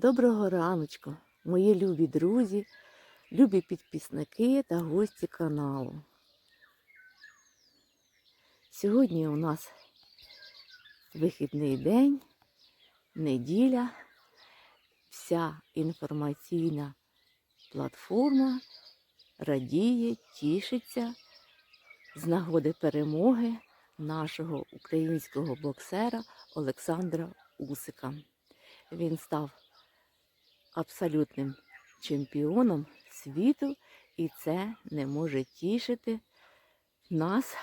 Доброго раночку, мої любі друзі, любі підписники та гості каналу. Сьогодні у нас вихідний день, неділя, вся інформаційна платформа радіє, тішиться з нагоди перемоги нашого українського боксера Олександра Усика. Він став абсолютним чемпіоном світу, і це не може тішити нас,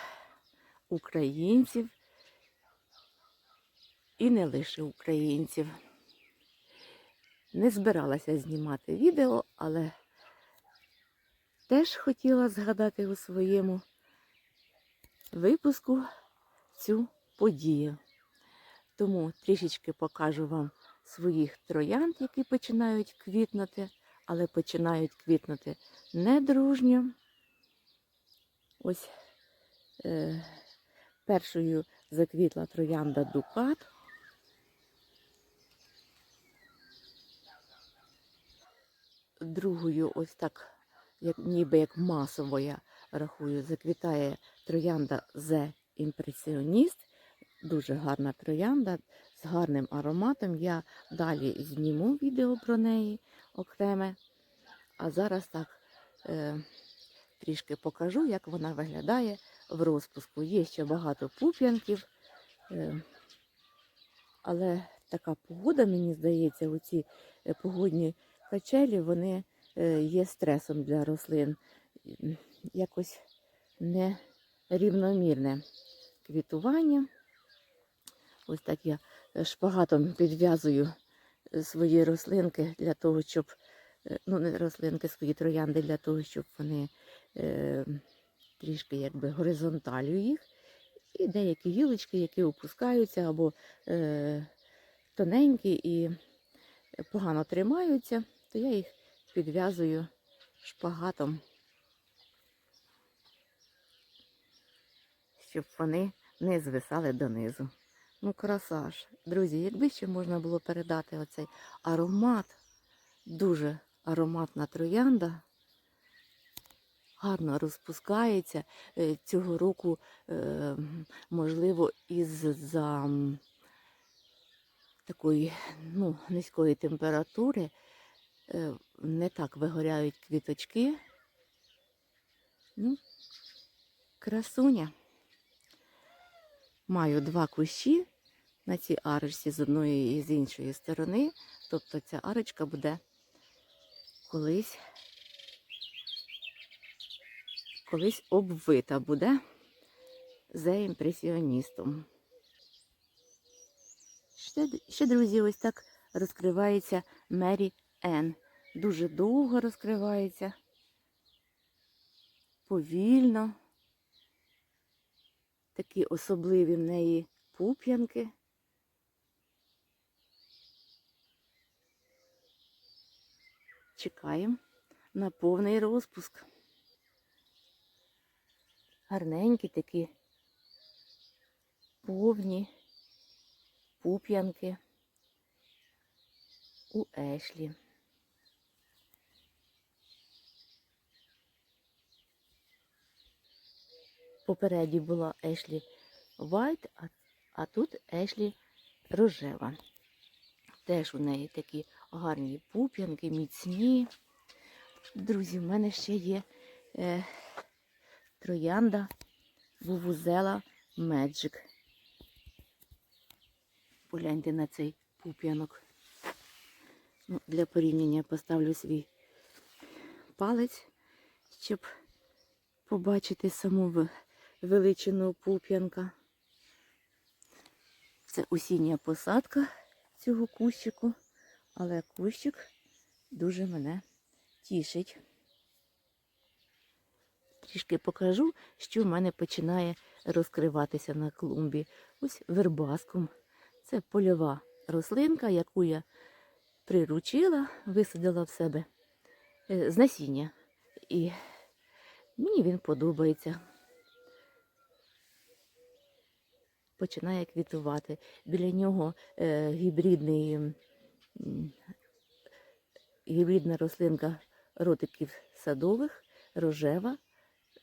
українців, і не лише українців. Не збиралася знімати відео, але теж хотіла згадати у своєму випуску цю подію. Тому трішечки покажу вам своїх троянд, які починають квітнути, але починають квітнути недружньо. Ось е, першою заквітла троянда Дукат. Другою, ось так, як, ніби як масово я рахую, заквітає троянда Зе Імпресіоніст. Дуже гарна троянда з гарним ароматом. Я далі зніму відео про неї окреме. А зараз так е, трішки покажу, як вона виглядає в розпуску. Є ще багато пуп'янків, е, але така погода, мені здається, оці е, погодні качелі, вони е, є стресом для рослин. Якось нерівномірне квітування. Ось так я е, шпагатом підв'язую е, свої рослинки для того, щоб, е, ну не рослинки, свої троянди для того, щоб вони е, трішки якби горизонталю їх. І деякі гілочки, які опускаються або е, тоненькі і погано тримаються, то я їх підв'язую шпагатом, щоб вони не звисали донизу. Ну, краса ж. Друзі, якби ще можна було передати оцей аромат, дуже ароматна троянда, гарно розпускається. Е, Цього року, е, можливо, із-за такої ну, низької температури е, не так вигоряють квіточки. Ну, красуня. Маю два кущі на цій арочці з одної і з іншої сторони. Тобто ця арочка буде колись, колись обвита буде за імпресіоністом. Ще, ще, друзі, ось так розкривається Мері Енн. Дуже довго розкривається, повільно такі особливі в неї пуп'янки. Чекаємо на повний розпуск. Гарненькі такі повні пуп'янки у Ешлі. Попереді була Ешлі Вайт, а, а тут Ешлі рожева. Теж у неї такі гарні пуп'янки, міцні. Друзі, в мене ще є е, троянда Вувузела Меджик. Погляньте на цей пуп'янок. Ну, для порівняння поставлю свій палець, щоб побачити саму величину пуп'янка. Це осіння посадка цього кущику, але кущик дуже мене тішить. Трішки покажу, що в мене починає розкриватися на клумбі. Ось вербаскум. Це польова рослинка, яку я приручила, висадила в себе е, з насіння. І мені він подобається. Починає квітувати. Біля нього е, гібридний гібридна рослинка ротиків садових, рожева.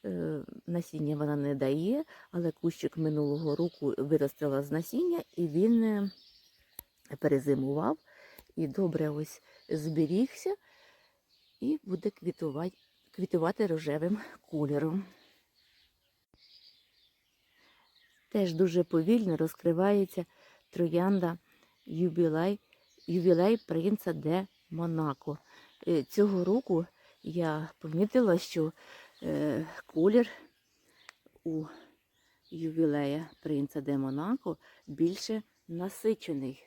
Е, Насіння вона не дає, але кущик минулого року виростила з насіння, і він е, перезимував і добре ось зберігся і буде квітувати, квітувати рожевим кольором. Теж дуже повільно розкривається троянда юбілей, ювілей принца де Монако. Е, Цього року я помітила, що е, колір у ювілея принца де Монако більше насичений.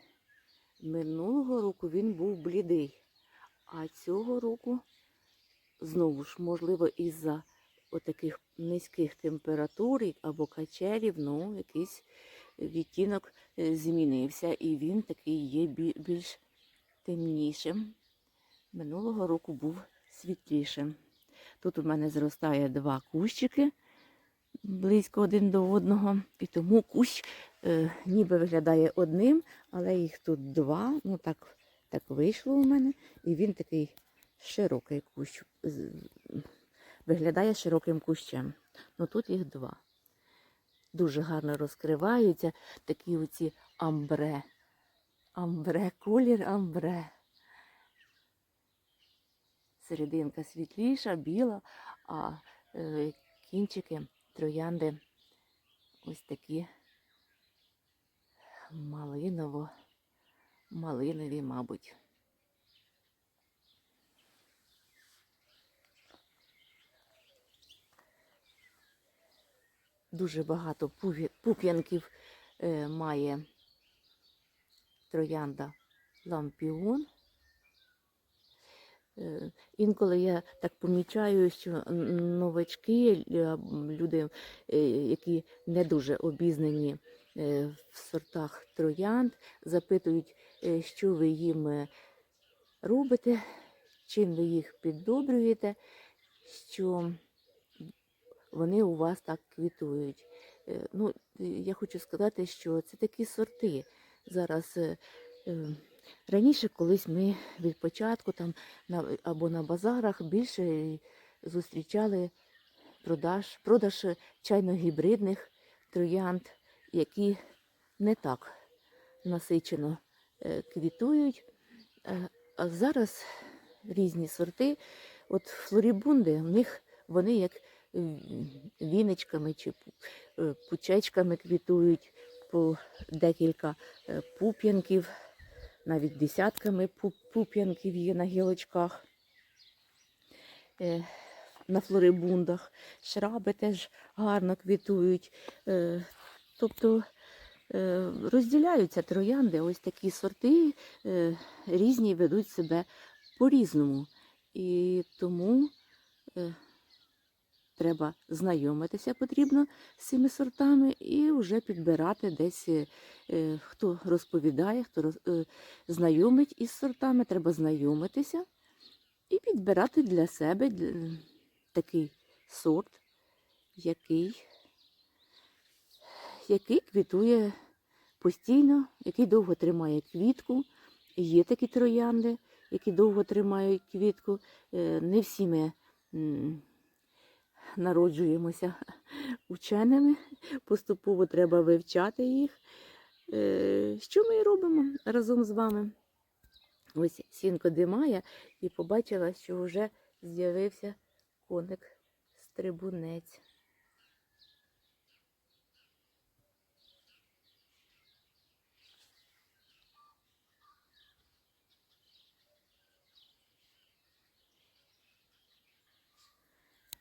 Минулого року він був блідий, а цього року знову ж, можливо, із-за отаких низьких температур або качелів, ну, якийсь відтінок е, змінився, і він такий є більш темнішим. Минулого року був світлішим. Тут у мене зростає два кущики близько один до одного, і тому кущ е, ніби виглядає одним, але їх тут два. Ну так, так вийшло у мене. І він такий широкий кущ. Виглядає широким кущем. Ну тут їх два. Дуже гарно розкриваються такі оці амбре. Амбре, колір амбре. Серединка світліша, біла, а е, кінчики троянди ось такі малиново, малинові, мабуть. Дуже багато пуп'янків е, має троянда лампіон. Е, Інколи я так помічаю, що новачки, люди, е, які не дуже обізнані в сортах троянд, запитують, що ви їм робите, чим ви їх піддобрюєте, що вони у вас так квітують. Е, Ну, я хочу сказати, що це такі сорти. Зараз е, е, раніше колись ми від початку там або на базарах більше зустрічали продаж, продаж чайно-гібридних троянд, які не так насичено е, квітують. А зараз різні сорти. От флорібунди, в них вони як м, віничками чи е, пучечками квітують по декілька е, пуп'янків, навіть десятками пуп'янків є на гілочках. Е, На флорибундах, шраби теж гарно квітують. Е, Тобто е, розділяються троянди, ось такі сорти е, різні ведуть себе по-різному. І тому е, треба знайомитися потрібно з цими сортами і вже підбирати десь, е, е, хто розповідає, хто е, знайомить із сортами, треба знайомитися і підбирати для себе такий сорт, який, який квітує постійно, який довго тримає квітку. Є такі троянди, які довго тримають квітку. Не всі ми народжуємося ученими, поступово треба вивчати їх. Е, Що ми робимо разом з вами? Ось сінко димає і побачила, що вже з'явився коник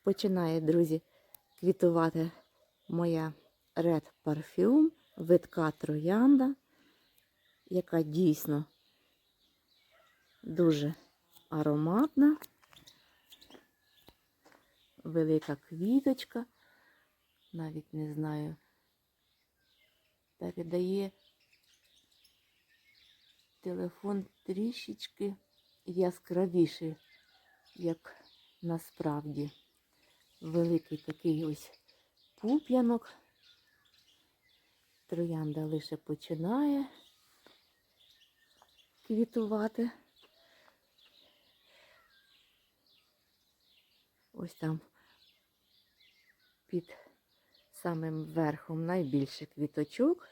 Починає, друзі, квітувати моя Red Parfum, витка троянда, яка дійсно дуже ароматна, велика квіточка, навіть не знаю, передає телефон трішечки яскравіший, як насправді. Великий такий ось пуп'янок. Троянда лише починає квітувати. ось там під самим верхом найбільше квіточок.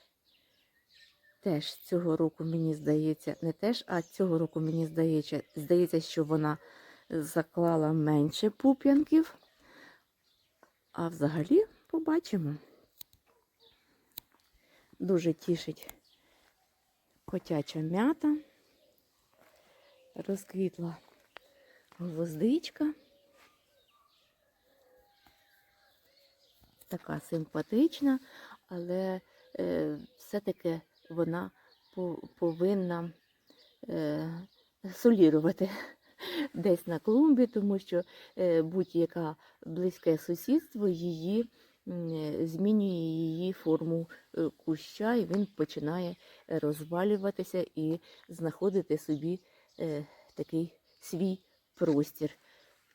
Теж цього року мені здається, не теж, а цього року мені здається, здається, що вона заклала менше пуп'янків. А взагалі побачимо. Дуже тішить котяча м'ята. Розквітла гвоздичка. Така симпатична, але е, все-таки вона по- повинна е, солірувати десь на клумбі, тому що е, будь-яке близьке сусідство її е, змінює її форму е, куща, і він починає розвалюватися і знаходити собі такий свій простір.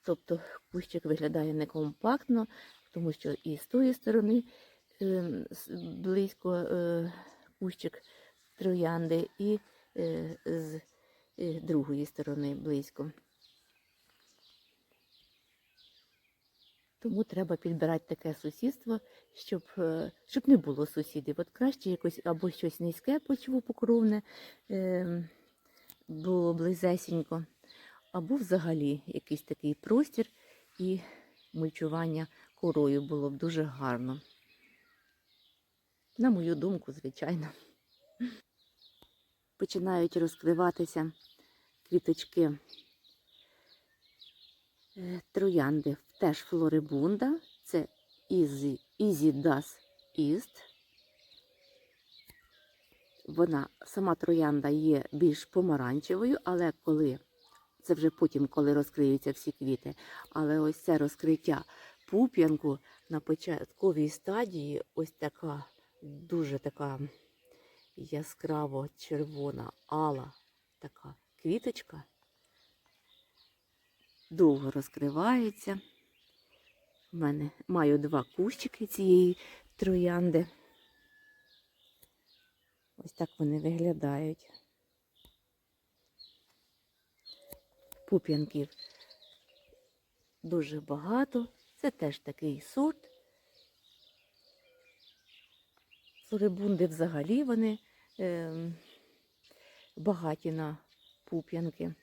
Тобто кущик виглядає некомпактно, тому що і з тої сторони е, близько кущик троянди, і з другої сторони близько. Тому треба підбирати таке сусідство, щоб, е, щоб не було сусідів. От краще якось або щось низьке почвопокровне е, було близесенько, або взагалі якийсь такий простір і мульчування корою було б дуже гарно. На мою думку, звичайно. Починають розкриватися квіточки е, троянди, теж флорибунда, це Easy, Easy East. Вона, сама троянда є більш помаранчевою, але коли, це вже потім, коли розкриються всі квіти, але ось це розкриття пуп'янку на початковій стадії, ось така, дуже така яскраво червона, ала така квіточка, довго розкривається. У мене маю два кущики цієї троянди. Ось так вони виглядають. Пуп'янків дуже багато. Це теж такий сорт. Флорибунди взагалі вони е, багаті на пуп'янки.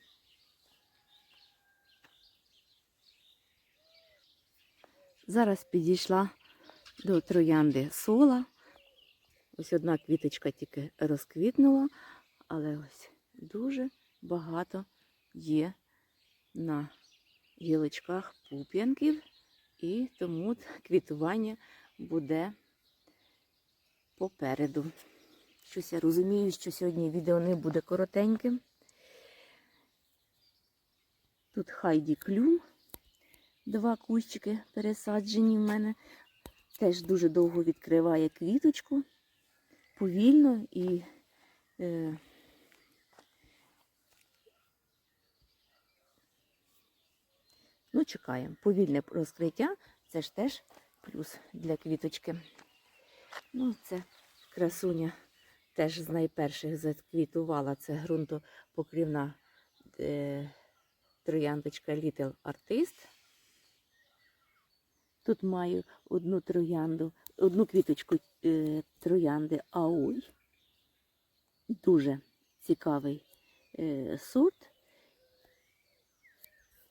Зараз підійшла до троянди сола. Ось одна квіточка тільки розквітнула, але ось дуже багато є на гілочках пуп'янків, і тому квітування буде попереду. Щось я розумію, що сьогодні відео не буде коротеньким. Тут Хайді Клю, два кущики пересаджені в мене. Теж дуже довго відкриває квіточку, повільно і е, ну, чекаємо. Повільне розкриття це ж теж плюс для квіточки. Ну, це красуня теж з найперших заквітувала. Це ґрунтопокрівна е, трояндочка Little Artist. Тут маю одну троянду, одну квіточку е, троянди Аой. Дуже цікавий е, сорт.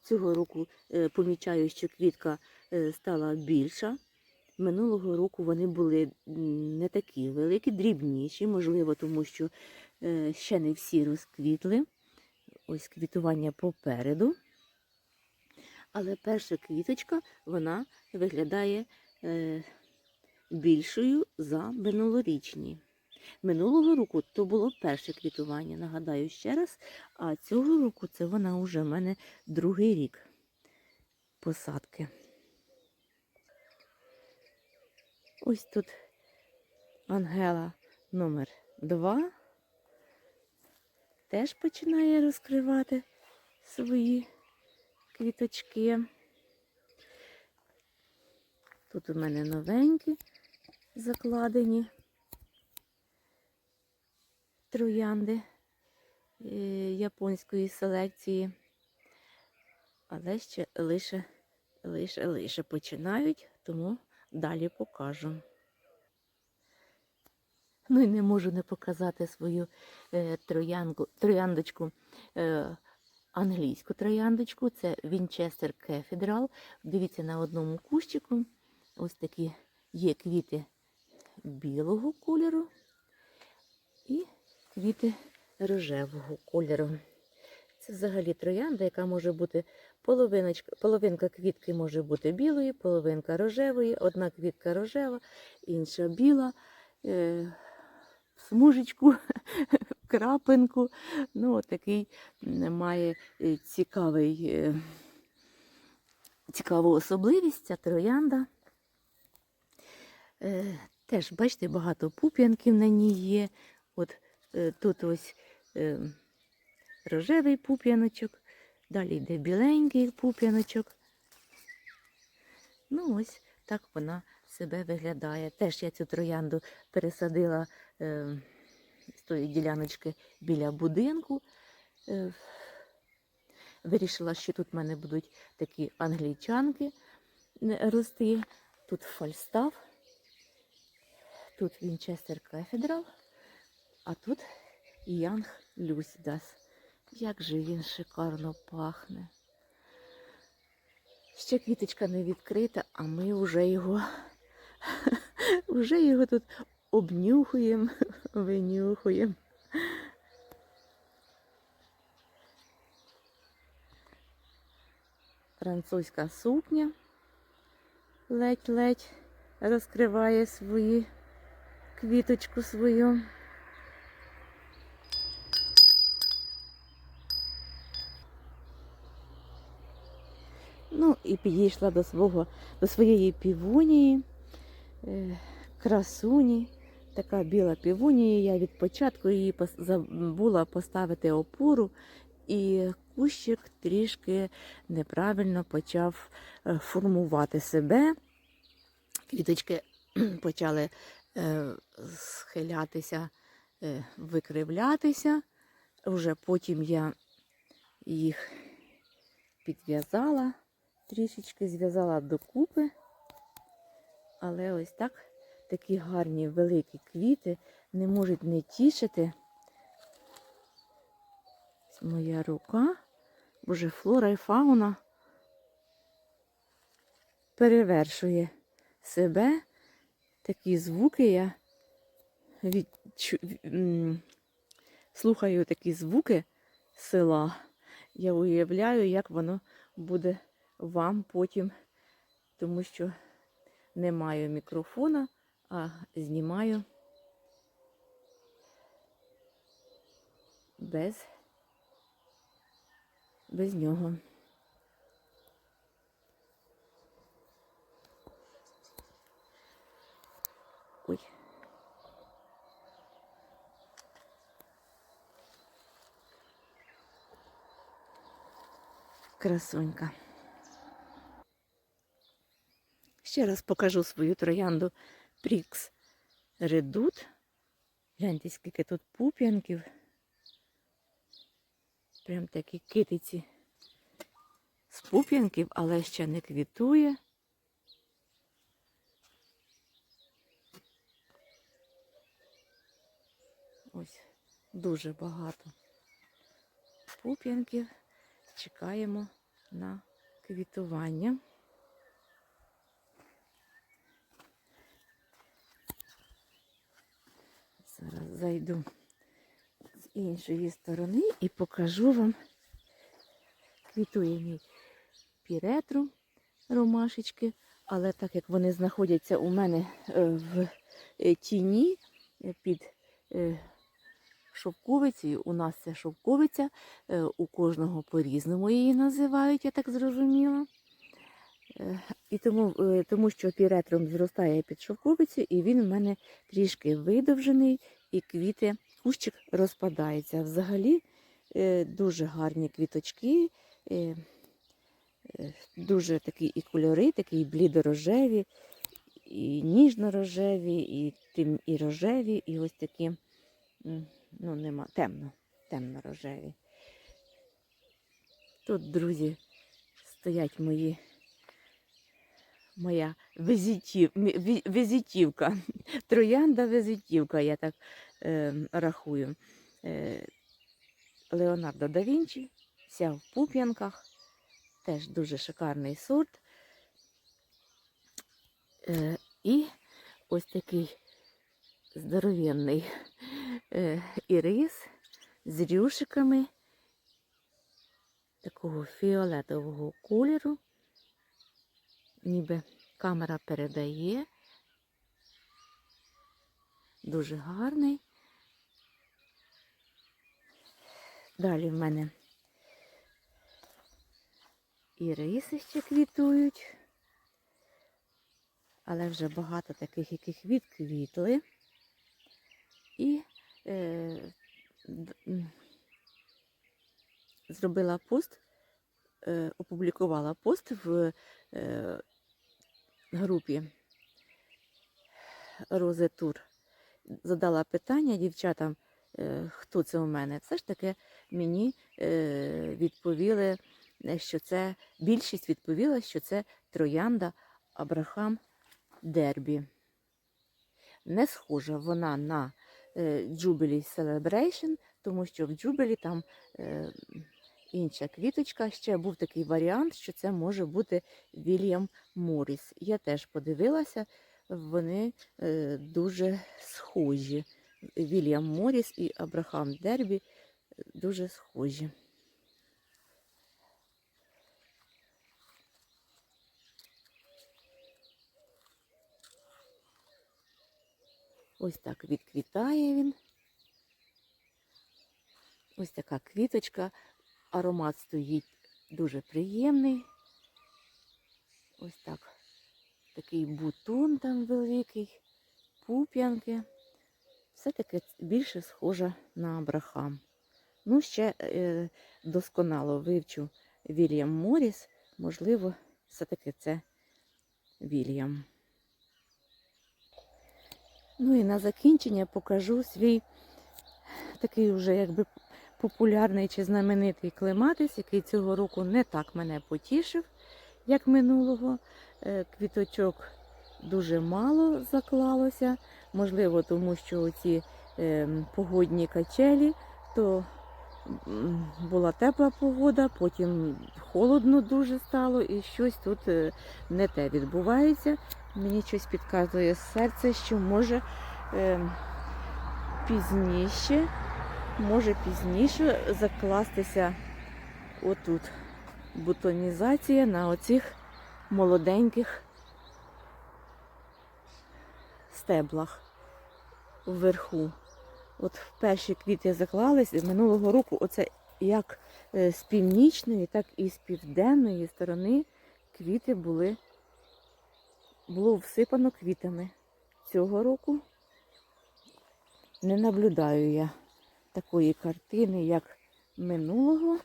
Цього року е, помічаю, що квітка е, стала більша. Минулого року вони були не такі великі, дрібніші, можливо, тому що е, ще не всі розквітли. Ось квітування попереду. Але перша квіточка вона виглядає е, більшою за минулорічні. Минулого року то було перше квітування, нагадаю ще раз, а цього року це вона вже в мене другий рік посадки. Ось тут Ангела номер 2 теж починає розкривати свої квіточки. Тут у мене новенькі закладені троянди е, японської селекції, але ще лише лише лише починають, тому далі покажу. Ну і не можу не показати свою е, троянку, трояндочку, е, англійську трояндочку. Це Вінчестер Кефідрал. Дивіться на одному кущику. Ось такі є квіти білого кольору і квіти рожевого кольору. Це взагалі троянда, яка може бути половинка квітки може бути білої, половинка рожевої, одна квітка рожева, інша біла, е, смужечку, крапинку. Ну, от такий має е, цікавий, е, цікаву особливість ця троянда. Е, Теж, бачите, багато пуп'янків на ній є. От тут ось рожевий пуп'яночок, далі йде біленький пуп'яночок. Ну, ось так вона себе виглядає. Теж я цю троянду пересадила тої діляночки біля будинку. Е, вирішила, що тут в мене будуть такі англійчанки е, рости. Тут фальстав, тут Вінчестер Кефедрал, а тут Янг Люсідас. Як же він шикарно пахне. Ще квіточка не відкрита, а ми вже його, вже його тут обнюхуємо, винюхуємо. Французька сукня ледь-ледь розкриває свої квіточку свою. Ну і підійшла до свого, до своєї півунії, е, красуні. Така біла півунія. Я від початку її забула поставити опору, і кущик трішки неправильно почав е, формувати себе. Квіточки почали е, схилятися, е, викривлятися. Вже потім я їх підв'язала, трішечки зв'язала докупи. Але ось так такі гарні великі квіти не можуть не тішити. Моя рука, боже, флора і фауна перевершує себе. Такі звуки я відчу... слухаю такі звуки села. Я уявляю, як воно буде вам потім, тому що не маю мікрофона, а знімаю без, без нього. Ой. Красунька. Ще раз покажу свою троянду Прікс Редут. Гляньте, скільки тут пуп'янків. Прям такі китиці з пуп'янків, але ще не квітує. Ось дуже багато пуп'янків. Чекаємо на квітування. Зараз зайду з іншої сторони і покажу вам. Квітує мій піретру ромашечки, але так як вони знаходяться у мене е, в е, тіні е, під е, шовковицею, у нас це шовковиця, е, у кожного по-різному її називають, я так зрозуміла. І тому, е, тому що піретром зростає під шовковицю, і він в мене трішки видовжений, і квіти, кущик розпадається. Взагалі е, дуже гарні квіточки, е, дуже такі і кольори, такі блідорожеві, і ніжно-рожеві, і, тим, і рожеві, і ось такі, ну, нема, темно, темно-рожеві. Тут, друзі, стоять мої моя візитів, візитівка. Троянда візитівка, я так е, рахую. Е, Леонардо да Вінчі, вся в пуп'янках. Теж дуже шикарний сорт. Е, і ось такий здоровенний е, ірис з рюшиками такого фіолетового кольору. Ніби камера передає. Дуже гарний. Далі в мене іриси ще квітують, але вже багато таких, яких відквітли. І е, зробила пост, е, опублікувала пост в е, групі Рози Тур. Задала питання дівчатам, е, хто це у мене. Все ж таки мені е, відповіли, що це більшість відповіла, що це троянда Абрахам Дербі. Не схожа вона на е, Jubilee Celebration, тому що в Jubilee там інша квіточка. Ще був такий варіант, що це може бути Вільям Морріс. Я теж подивилася, вони е, дуже схожі. Вільям Морріс і Абрахам Дербі е, дуже схожі. Ось так відквітає він. Ось така квіточка. Аромат стоїть дуже приємний. Ось так. Такий бутон там великий, пуп'янки. Все-таки більше схожа на Абрахам. Ну, ще е, досконало вивчу Вільям Моріс. Можливо, все-таки це Вільям. Ну і на закінчення покажу свій такий вже якби популярний чи знаменитий клематис, який цього року не так мене потішив, як минулого. Е, Квіточок дуже мало заклалося. Можливо, тому що ці погодні качелі, то була тепла погода, потім холодно дуже стало і щось тут е, не те відбувається. Мені щось підказує серце, що може е, пізніше, може пізніше закластися отут бутонізація на оцих молоденьких стеблах вверху. От в перші квіти заклались і минулого року оце як е, з північної, так і з південної сторони квіти були було всипано квітами. Цього року не наблюдаю я такої картини, як минулого.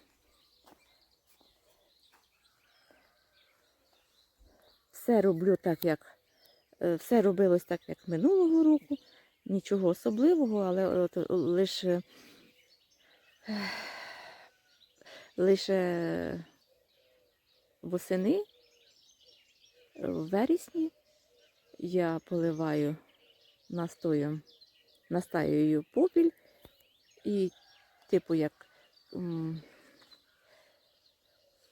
Все роблю так, як е, все робилось так, як минулого року. Нічого особливого, але от лише лише восени в вересні я поливаю настоєм, настаюю попіль і, типу, як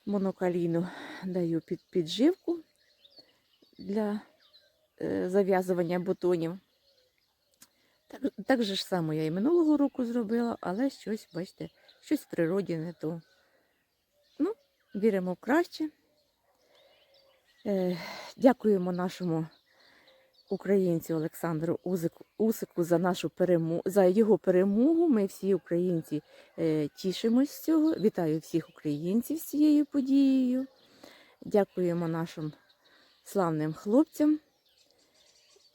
монокаліну даю під підживку для е, зав'язування бутонів. Так, так же ж само я і минулого року зробила, але щось, бачите, щось в природі не то. Ну, віримо в краще. Е, Дякуємо нашому українцю Олександру Усику за нашу перемогу, за його перемогу. Ми всі українці е, тішимось з цього. Вітаю всіх українців з цією подією. Дякуємо нашим славним хлопцям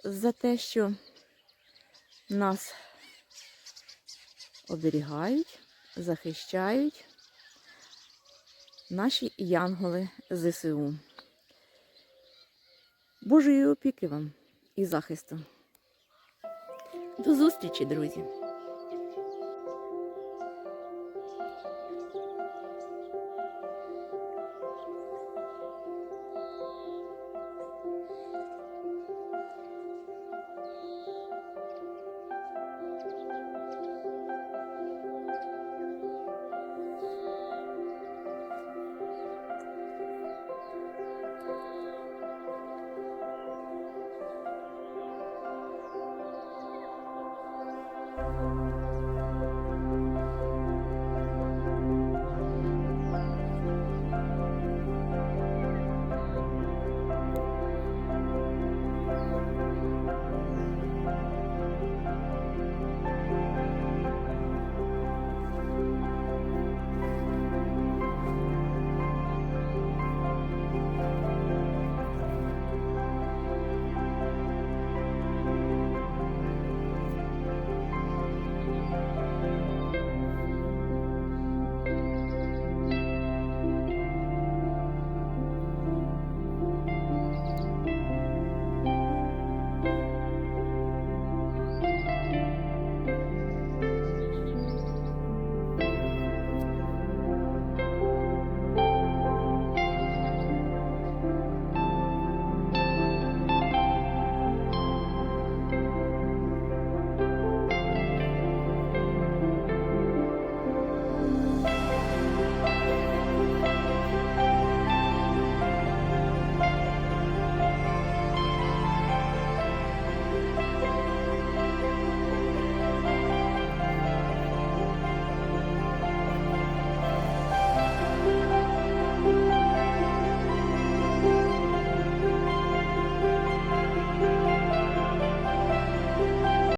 за те, що нас оберігають, захищають наші янголи ЗСУ. Божої опіки вам і захисту. До зустрічі, друзі!